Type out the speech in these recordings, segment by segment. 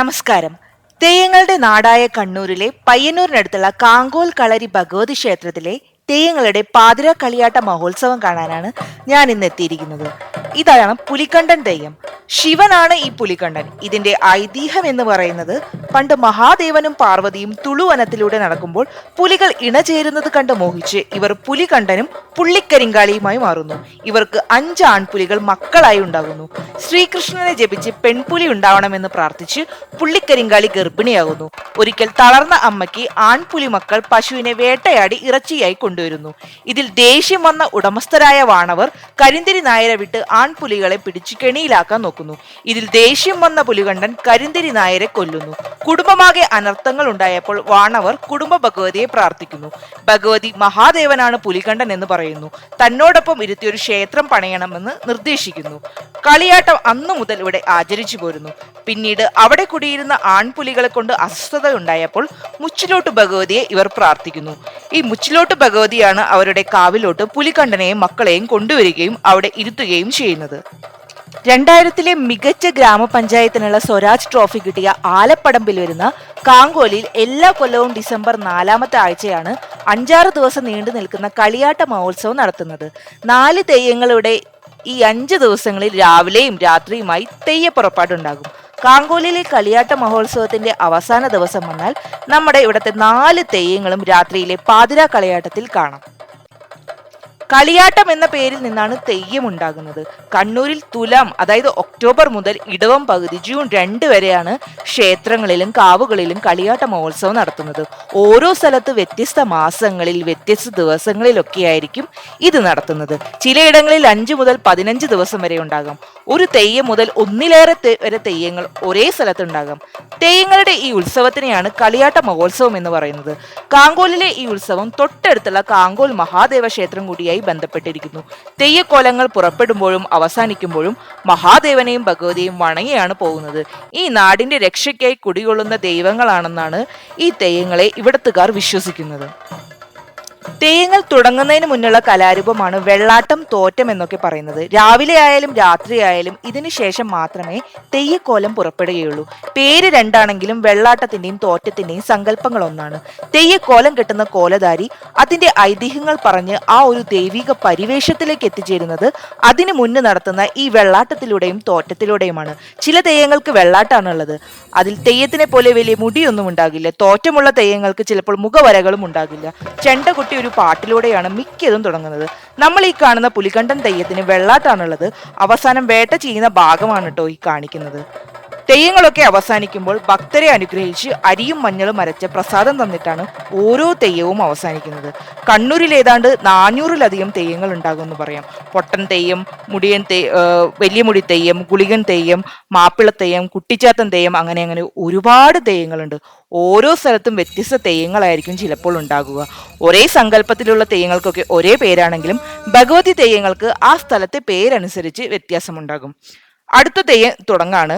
നമസ്കാരം. തെയ്യങ്ങളുടെ നാടായ കണ്ണൂരിലെ പയ്യന്നൂരിനടുത്തുള്ള കാങ്കോൽ കളരി ഭഗവതി ക്ഷേത്രത്തിലെ തെയ്യങ്ങളുടെ പാതിര കളിയാട്ട മഹോത്സവം കാണാനാണ് ഞാൻ ഇന്ന് എത്തിയിരിക്കുന്നത്. ഇതാണ് പുലിക്കണ്ടൻ തെയ്യം. ശിവനാണ് ഈ പുലിക്കണ്ടൻ. ഇതിന്റെ ഐതിഹ്യം എന്ന് പറയുന്നത് പണ്ട് മഹാദേവനും പാർവതിയും തുളുവനത്തിലൂടെ നടക്കുമ്പോൾ പുലികൾ ഇണചേരുന്നത് കണ്ട് മോഹിച്ച് ഇവർ പുലികണ്ഠനും പുള്ളിക്കരിങ്കാളിയുമായി മാറുന്നു. ഇവർക്ക് അഞ്ച് ആൺപുലികൾ മക്കളായി ഉണ്ടാകുന്നു. ശ്രീകൃഷ്ണനെ ജപിച്ച് പെൺപുലി ഉണ്ടാവണമെന്ന് പ്രാർത്ഥിച്ച് പുള്ളിക്കരിങ്കാളി ഗർഭിണിയാകുന്നു. ഒരിക്കൽ തളർന്ന അമ്മയ്ക്ക് ആൺപുലി മക്കൾ പശുവിനെ വേട്ടയാടി ഇറച്ചിയായി കൊണ്ടുവരുന്നു. ഇതിൽ ദേഷ്യം വന്ന ഉടമസ്ഥരായ വാണവർ കരിന്തിരി നായരെ വിട്ട് ആൺപുലികളെ പിടിച്ചു കെണിയിലാക്കാൻ നോക്കുന്നു. ഇതിൽ ദേഷ്യം വന്ന പുലികണ്ഠൻ കരിന്തിരി നായരെ കൊല്ലുന്നു. കുടുംബമാകെ അനർത്ഥങ്ങൾ ഉണ്ടായപ്പോൾ വാണവർ കുടുംബ ഭഗവതിയെ പ്രാർത്ഥിക്കുന്നു. ഭഗവതി മഹാദേവനാണ് പുലികണ്ഠൻ എന്ന് പറയുന്നു. തന്നോടൊപ്പം ഇരുത്തിയൊരു ക്ഷേത്രം പണയണമെന്ന് നിർദ്ദേശിക്കുന്നു. കളിയാട്ടം അന്നു മുതൽ ഇവിടെ ആചരിച്ചു പോരുന്നു. പിന്നീട് അവിടെ കുടിയിരുന്ന ആൺപുലികളെ കൊണ്ട് അസ്വസ്ഥത ഉണ്ടായപ്പോൾ മുച്ചിലോട്ട് ഭഗവതിയെ ഇവർ പ്രാർത്ഥിക്കുന്നു. ഈ മുച്ചിലോട്ട് ഭഗവതിയാണ് അവരുടെ കാവിലോട്ട് പുലിക്കണ്ടനെയും മക്കളെയും കൊണ്ടുവരികയും അവിടെ ഇരുത്തുകയും ചെയ്യുന്നത്. രണ്ടായിരത്തിലെ മികച്ച ഗ്രാമപഞ്ചായത്തിനുള്ള സ്വരാജ് ട്രോഫി കിട്ടിയ ആലപ്പടമ്പിൽ വരുന്ന കാങ്കോലിൽ എല്ലാ കൊല്ലവും ഡിസംബർ നാലാമത്തെ ആഴ്ചയാണ് അഞ്ചാറ് ദിവസം നീണ്ടു നിൽക്കുന്ന കളിയാട്ട മഹോത്സവം നടത്തുന്നത്. നാല് തെയ്യങ്ങളുടെ ഈ അഞ്ച് ദിവസങ്ങളിൽ രാവിലെയും രാത്രിയുമായി തെയ്യപ്പുറപ്പാടുണ്ടാകും. കാങ്കോലിലെ കളിയാട്ട മഹോത്സവത്തിന്റെ അവസാന ദിവസം വന്നാൽ നമ്മുടെ ഇവിടുത്തെ നാല് തെയ്യങ്ങളും രാത്രിയിലെ പാതിരാ കളിയാട്ടത്തിൽ കാണാം. കളിയാട്ടം എന്ന പേരിൽ നിന്നാണ് തെയ്യം ഉണ്ടാകുന്നത്. കണ്ണൂരിൽ തുലാം അതായത് ഒക്ടോബർ മുതൽ ഇടവം പകുതി ജൂൺ രണ്ട് വരെയാണ് ക്ഷേത്രങ്ങളിലും കാവുകളിലും കളിയാട്ട മഹോത്സവം നടത്തുന്നത്. ഓരോ സ്ഥലത്ത് വ്യത്യസ്ത മാസങ്ങളിൽ വ്യത്യസ്ത ദിവസങ്ങളിലൊക്കെയായിരിക്കും ഇത് നടത്തുന്നത്. ചിലയിടങ്ങളിൽ അഞ്ച് മുതൽ പതിനഞ്ച് ദിവസം വരെ ഉണ്ടാകാം. ഒരു തെയ്യം മുതൽ ഒന്നിലേറെ വരെ തെയ്യങ്ങൾ ഒരേ സ്ഥലത്തുണ്ടാകാം. തെയ്യങ്ങളുടെ ഈ ഉത്സവത്തിനെയാണ് കളിയാട്ട മഹോത്സവം എന്ന് പറയുന്നത്. കാങ്കോലിലെ ഈ ഉത്സവം തൊട്ടടുത്തുള്ള കാങ്കോൽ മഹാദേവ ക്ഷേത്രം കൂടിയായി ബന്ധപ്പെട്ടിരിക്കുന്നു. തെയ്യക്കോലങ്ങൾ പുറപ്പെടുമ്പോഴും അവസാനിക്കുമ്പോഴും മഹാദേവനെയും ഭഗവതിയും വണങ്ങിയാണ് പോകുന്നത്. ഈ നാടിന്റെ രക്ഷയ്ക്കായി കുടികൊള്ളുന്ന ദൈവങ്ങളാണെന്നാണ് ഈ തെയ്യങ്ങളെ ഇവിടത്തുകാർ വിശ്വസിക്കുന്നത്. തെയ്യങ്ങൾ തുടങ്ങുന്നതിന് മുന്നുള്ള കലാരൂപമാണ് വെള്ളാട്ടം തോറ്റം എന്നൊക്കെ പറയുന്നത്. രാവിലെ ആയാലും രാത്രി ആയാലും ഇതിനു ശേഷം മാത്രമേ തെയ്യക്കോലം പുറപ്പെടുകയുള്ളൂ. പേര് രണ്ടാണെങ്കിലും വെള്ളാട്ടത്തിന്റെയും തോറ്റത്തിന്റെയും സങ്കല്പങ്ങൾ ഒന്നാണ് തെയ്യക്കോലം കെട്ടുന്ന കോലധാരി അതിന്റെ ഐതിഹ്യങ്ങൾ പറഞ്ഞ് ആ ഒരു ദൈവിക പരിവേഷത്തിലേക്ക് എത്തിച്ചേരുന്നത് അതിനു മുന്ന് നടത്തുന്ന ഈ വെള്ളാട്ടത്തിലൂടെയും തോറ്റത്തിലൂടെയുമാണ്. ചില തെയ്യങ്ങൾക്ക് വെള്ളാട്ടാണുള്ളത്. അതിൽ തെയ്യത്തിനെ പോലെ വലിയ മുടിയൊന്നും ഉണ്ടാകില്ല. തോറ്റമുള്ള തെയ്യങ്ങൾക്ക് ചിലപ്പോൾ മുഖവരകളും ഉണ്ടാകില്ല. ചെണ്ട ചെണ്ടകുട്ടി ഒരു പാട്ടിലൂടെയാണ് മിക്കതും തുടങ്ങുന്നത്. നമ്മൾ ഈ കാണുന്ന പുലികണ്ഠൻ തെയ്യത്തിന് വെള്ളാട്ടാണുള്ളത്. അവസാനം വേട്ട ചെയ്യുന്ന ഭാഗമാണ് കേട്ടോ ഈ കാണിക്കുന്നത്. തെയ്യങ്ങളൊക്കെ അവസാനിക്കുമ്പോൾ ഭക്തരെ അനുഗ്രഹിച്ച് അരിയും മഞ്ഞളും അരച്ച പ്രസാദം തന്നിട്ടാണ് ഓരോ തെയ്യവും അവസാനിക്കുന്നത്. കണ്ണൂരിൽ ഏതാണ്ട് നാനൂറിലധികം തെയ്യങ്ങൾ ഉണ്ടാകുമെന്ന് പറയാം. പൊട്ടൻ തെയ്യം മുടിയൻ തെയ് വലിയ മുടി തെയ്യം ഗുളികൻ തെയ്യം മാപ്പിള തെയ്യം കുട്ടിച്ചാത്തൻ തെയ്യം അങ്ങനെ അങ്ങനെ ഒരുപാട് തെയ്യങ്ങളുണ്ട്. ഓരോ സ്ഥലത്തും വ്യത്യസ്ത തെയ്യങ്ങളായിരിക്കും ചിലപ്പോൾ ഉണ്ടാകുക. ഒരേ സങ്കല്പത്തിലുള്ള തെയ്യങ്ങൾക്കൊക്കെ ഒരേ പേരാണെങ്കിലും ഭഗവതി തെയ്യങ്ങൾക്ക് ആ സ്ഥലത്തെ പേരനുസരിച്ച് വ്യത്യാസമുണ്ടാകും. അടുത്ത തെയ്യം തുടങ്ങാണ്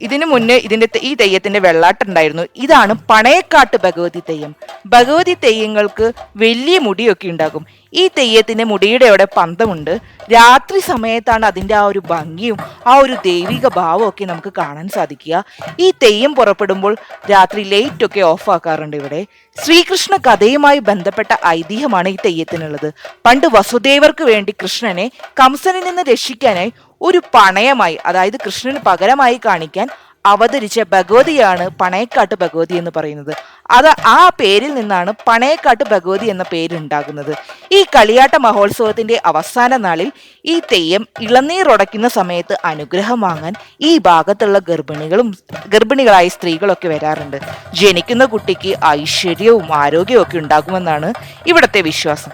ഇതിനു മുന്നേ ഇതിന്റെ ഈ തെയ്യത്തിന്റെ വെള്ളാട്ടുണ്ടായിരുന്നു ഇതാണ് പണയക്കാട്ട് ഭഗവതി തെയ്യം. ഭഗവതി തെയ്യങ്ങൾക്ക് വലിയ മുടിയൊക്കെ ഉണ്ടാകും. ഈ തെയ്യത്തിന്റെ മുടിയുടെ അവിടെ പന്തമുണ്ട്. രാത്രി സമയത്താണ് അതിന്റെ ആ ഒരു ഭംഗിയും ആ ഒരു ദൈവിക ഭാവവും ഒക്കെ നമുക്ക് കാണാൻ സാധിക്കുക. ഈ തെയ്യം പുറപ്പെടുമ്പോൾ രാത്രി ലൈറ്റ് ഒക്കെ ഓഫ് ആക്കാറുണ്ട് ഇവിടെ. ശ്രീകൃഷ്ണ കഥയുമായി ബന്ധപ്പെട്ട ഐതിഹ്യമാണ് ഈ തെയ്യത്തിനുള്ളത്. പണ്ട് വസുദേവർക്ക് വേണ്ടി കൃഷ്ണനെ കംസനിൽ നിന്ന് രക്ഷിക്കാനായി ഒരു പണയമായി അതായത് കൃഷ്ണന് പകരമായി കാണിക്കാൻ അവതരിച്ച ഭഗവതിയാണ് പണയക്കാട്ട് ഭഗവതി എന്ന് പറയുന്നത്. അത് ആ പേരിൽ നിന്നാണ് പണയക്കാട്ട് ഭഗവതി എന്ന പേരുണ്ടാകുന്നത് ഈ കളിയാട്ട മഹോത്സവത്തിന്റെ അവസാന നാളിൽ ഈ തെയ്യം ഇളനീർ ഉടയ്ക്കുന്ന സമയത്ത് അനുഗ്രഹം വാങ്ങാൻ ഈ ഭാഗത്തുള്ള ഗർഭിണികളും ഗർഭിണികളായ സ്ത്രീകളൊക്കെ വരാറുണ്ട്. ജനിക്കുന്ന കുട്ടിക്ക് ഐശ്വര്യവും ആരോഗ്യവും ഒക്കെ ഉണ്ടാകുമെന്നാണ് ഇവിടുത്തെ വിശ്വാസം.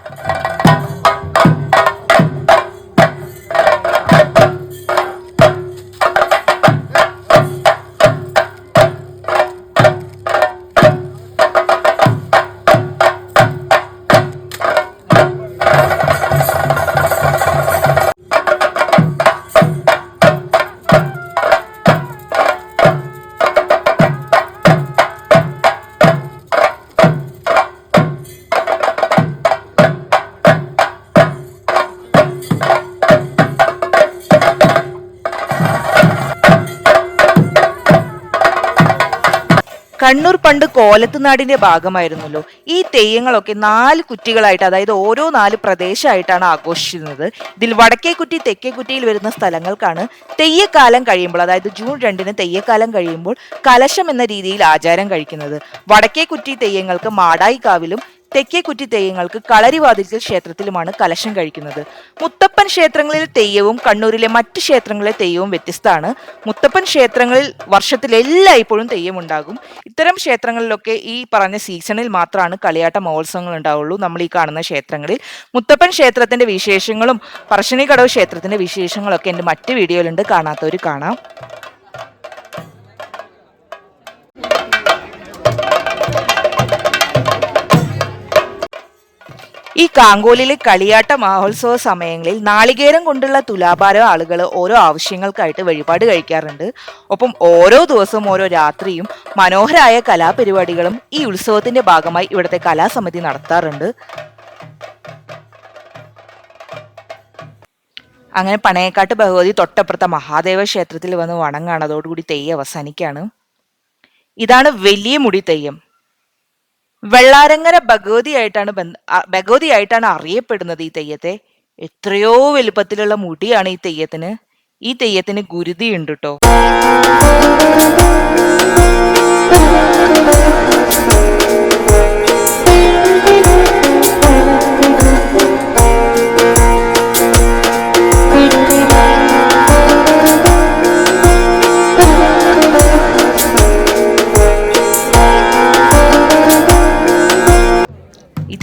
കണ്ണൂർ പണ്ട് കോലത്തുനാടിന്റെ ഭാഗമായിരുന്നല്ലോ. ഈ തെയ്യങ്ങളൊക്കെ നാല് കുറ്റികളായിട്ട് അതായത് ഓരോ നാല് പ്രദേശമായിട്ടാണ് ആഘോഷിച്ചിരുന്നത്. ഇതിൽ വടക്കേ കുറ്റി തെക്കേ കുറ്റിയിൽ വരുന്ന സ്ഥലങ്ങൾക്കാണ് തെയ്യക്കാലം കഴിയുമ്പോൾ അതായത് ജൂൺ രണ്ടിന് തെയ്യക്കാലം കഴിയുമ്പോൾ കലശം എന്ന രീതിയിൽ ആചാരം കഴിക്കുന്നത്. വടക്കേ കുറ്റി തെയ്യങ്ങൾക്ക് മാടായിക്കാവിലും തെക്കേ കുറ്റി തെയ്യങ്ങൾക്ക് കളരിവാതിൽക്കൽ ക്ഷേത്രത്തിലുമാണ് കലശം കഴിക്കുന്നത്. മുത്തപ്പൻ ക്ഷേത്രങ്ങളിൽ തെയ്യവും കണ്ണൂരിലെ മറ്റ് ക്ഷേത്രങ്ങളിലെ തെയ്യവും വ്യത്യസ്തമാണ്. മുത്തപ്പൻ ക്ഷേത്രങ്ങളിൽ വർഷത്തിൽ എല്ലായ്പ്പോഴും തെയ്യം ഉണ്ടാകും ഇത്തരം ക്ഷേത്രങ്ങളിലൊക്കെ ഈ പറഞ്ഞ സീസണിൽ മാത്രമാണ് കളിയാട്ട മഹോത്സവങ്ങൾ ഉണ്ടാവുള്ളൂ. നമ്മൾ ഈ കാണുന്ന ക്ഷേത്രങ്ങളിൽ മുത്തപ്പൻ ക്ഷേത്രത്തിന്റെ വിശേഷങ്ങളും പറശ്ശിനിക്കടവ് ക്ഷേത്രത്തിന്റെ വിശേഷങ്ങളൊക്കെ എന്റെ മറ്റ് വീഡിയോയിലുണ്ട്. കാണാത്തവർ കാണാം. ഈ കാങ്കോലിലെ കളിയാട്ട മഹോത്സവ സമയങ്ങളിൽ നാളികേരം കൊണ്ടുള്ള തുലാഭാരം ആളുകൾ ഓരോ ആവശ്യങ്ങൾക്കായിട്ട് വഴിപാട് കഴിക്കാറുണ്ട്. ഒപ്പം ഓരോ ദിവസവും ഓരോ രാത്രിയും മനോഹരമായ കലാപരിപാടികളും ഈ ഉത്സവത്തിന്റെ ഭാഗമായി ഇവിടുത്തെ കലാസമിതി നടത്താറുണ്ട്. അങ്ങനെ പണയക്കാട്ട് ഭഗവതി തൊട്ടപ്പുറത്തെ മഹാദേവ ക്ഷേത്രത്തിൽ വന്ന് വണങ്ങാണ്. അതോടുകൂടി തെയ്യം അവസാനിക്കുകയാണ് ഇതാണ് വലിയ മുടി തെയ്യം. വെള്ളാരങ്ങര ഭഗവതിയായിട്ടാണ് ബന്ധ ഭഗവതിയായിട്ടാണ് അറിയപ്പെടുന്നത് ഈ തെയ്യത്തെ. എത്രയോ വലുപ്പത്തിലുള്ള മുടിയാണ് ഈ തെയ്യത്തിന്. ഈ തെയ്യത്തിന് ഗുരുതിയുണ്ട് കേട്ടോ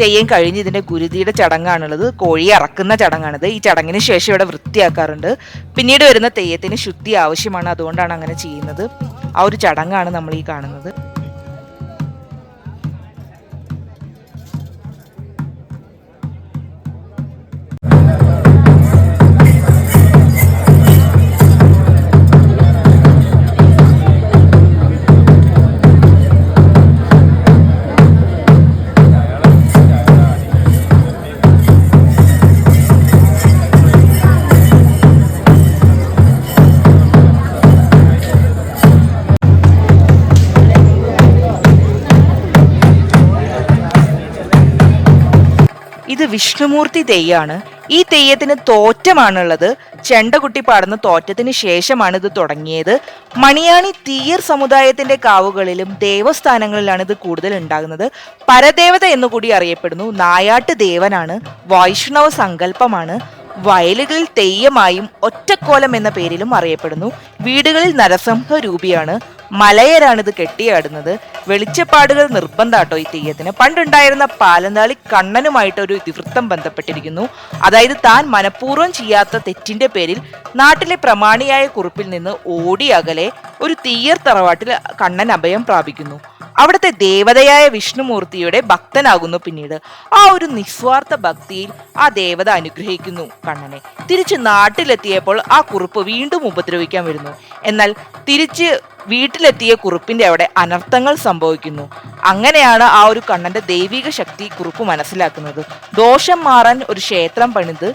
തെയ്യം കഴിഞ്ഞ് ഇതിന്റെ ഗുരുതിയുടെ ചടങ്ങാണുള്ളത്. കോഴി അറക്കുന്ന ചടങ്ങാണിത്. ഈ ചടങ്ങിന് ശേഷം ഇവിടെ വൃത്തിയാക്കാറുണ്ട്. പിന്നീട് വരുന്ന തെയ്യത്തിന് ശുദ്ധി ആവശ്യമാണ്. അതുകൊണ്ടാണ് അങ്ങനെ ചെയ്യുന്നത്. ആ ഒരു ചടങ്ങാണ് നമ്മൾ ഈ കാണുന്നത്. വിഷ്ണുമൂർത്തി തെയ്യാണ്. ഈ തെയ്യത്തിന് തോറ്റമാണുള്ളത്. ചെണ്ടകുട്ടി പാടുന്ന തോറ്റത്തിന് ശേഷമാണ് ഇത് തുടങ്ങിയത്. മണിയാണി തീയർ സമുദായത്തിന്റെ കാവുകളിലും ദേവസ്ഥാനങ്ങളിലാണ് ഇത് കൂടുതൽ ഉണ്ടാകുന്നത്. പരദേവത എന്നുകൂടി അറിയപ്പെടുന്നു. നായാട്ട് ദേവനാണ്. വൈഷ്ണവ സങ്കല്പമാണ്. വയലുകളിൽ തെയ്യമായും ഒറ്റക്കോലം എന്ന പേരിലും അറിയപ്പെടുന്നു. വീടുകളിൽ നരസംഹ രൂപിയാണ് മലയരാണ് ഇത് കെട്ടിയാടുന്നത്. വെളിച്ചപ്പാടുകൾ നിർബന്ധാട്ടോ ഈ തെയ്യത്തിന്. പണ്ടുണ്ടായിരുന്ന പാലന്താളി കണ്ണനുമായിട്ട് ഒരു ഇതിവൃത്തം ബന്ധപ്പെട്ടിരിക്കുന്നു. അതായത് താൻ മനഃപൂർവം ചെയ്യാത്ത തെറ്റിന്റെ പേരിൽ നാട്ടിലെ പ്രമാണിയായ കുറിപ്പിൽ നിന്ന് ഓടി അകലെ ഒരു തീയർ തറവാട്ടിൽ കണ്ണൻ അഭയം പ്രാപിക്കുന്നു. അവിടുത്തെ ദേവതയായ വിഷ്ണുമൂർത്തിയുടെ ഭക്തനാകുന്നു പിന്നീട്. ആ ഒരു നിസ്വാർത്ഥ ഭക്തിയിൽ ആ ദേവത അനുഗ്രഹിക്കുന്നു കണ്ണനെ. തിരിച്ച് നാട്ടിലെത്തിയപ്പോൾ ആ കുറുപ്പ് വീണ്ടും ഉപദ്രവിക്കാൻ വരുന്നു. എന്നാൽ തിരിച്ച് വീട്ടിലെത്തിയ കുറുപ്പിന്റെ അവിടെ അനർത്ഥങ്ങൾ സംഭവിക്കുന്നു. അങ്ങനെയാണ് ആ ഒരു കണ്ണന്റെ ദൈവിക ശക്തി കുറുപ്പ് മനസ്സിലാക്കുന്നത്. ദോഷം മാറാൻ ഒരു ക്ഷേത്രം പണിത്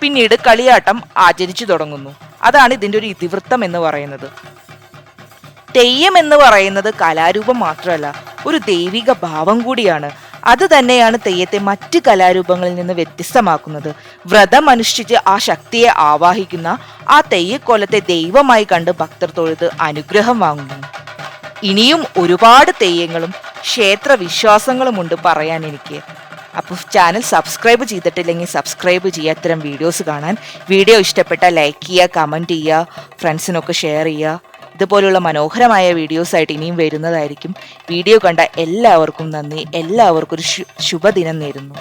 പിന്നീട് കളിയാട്ടം ആചരിച്ചു തുടങ്ങുന്നു. അതാണ് ഇതിന്റെ ഒരു ഇതിവൃത്തം എന്ന് പറയുന്നത്. തെയ്യം എന്ന് പറയുന്നത് കലാരൂപം മാത്രമല്ല ഒരു ദൈവിക ഭാവം കൂടിയാണ്. അത് തന്നെയാണ് തെയ്യത്തെ മറ്റ് കലാരൂപങ്ങളിൽ നിന്ന് വ്യത്യസ്തമാക്കുന്നത്. വ്രതം അനുഷ്ഠിച്ച് ആ ശക്തിയെ ആവാഹിക്കുന്ന ആ തെയ്യക്കോലത്തെ ദൈവമായി കണ്ട് ഭക്തർ തൊഴുത് അനുഗ്രഹം വാങ്ങുന്നു. ഇനിയും ഒരുപാട് തെയ്യങ്ങളും ക്ഷേത്ര വിശ്വാസങ്ങളുമുണ്ട് പറയാൻ എനിക്ക്. അപ്പോൾ ചാനൽ സബ്സ്ക്രൈബ് ചെയ്തിട്ടില്ലെങ്കിൽ സബ്സ്ക്രൈബ് ചെയ്യുക. അത്തരം വീഡിയോസ് കാണാൻ. വീഡിയോ ഇഷ്ടപ്പെട്ടാൽ ലൈക്ക് ചെയ്യുക കമന്റ് ചെയ്യുക ഫ്രണ്ട്സിനൊക്കെ ഷെയർ ചെയ്യുക. ഇതുപോലുള്ള മനോഹരമായ വീഡിയോസായിട്ട് ഇനിയും വരുന്നതായിരിക്കും. വീഡിയോ കണ്ട എല്ലാവർക്കും നന്ദി. എല്ലാവർക്കും ഒരു ശുഭദിനം നേരുന്നു.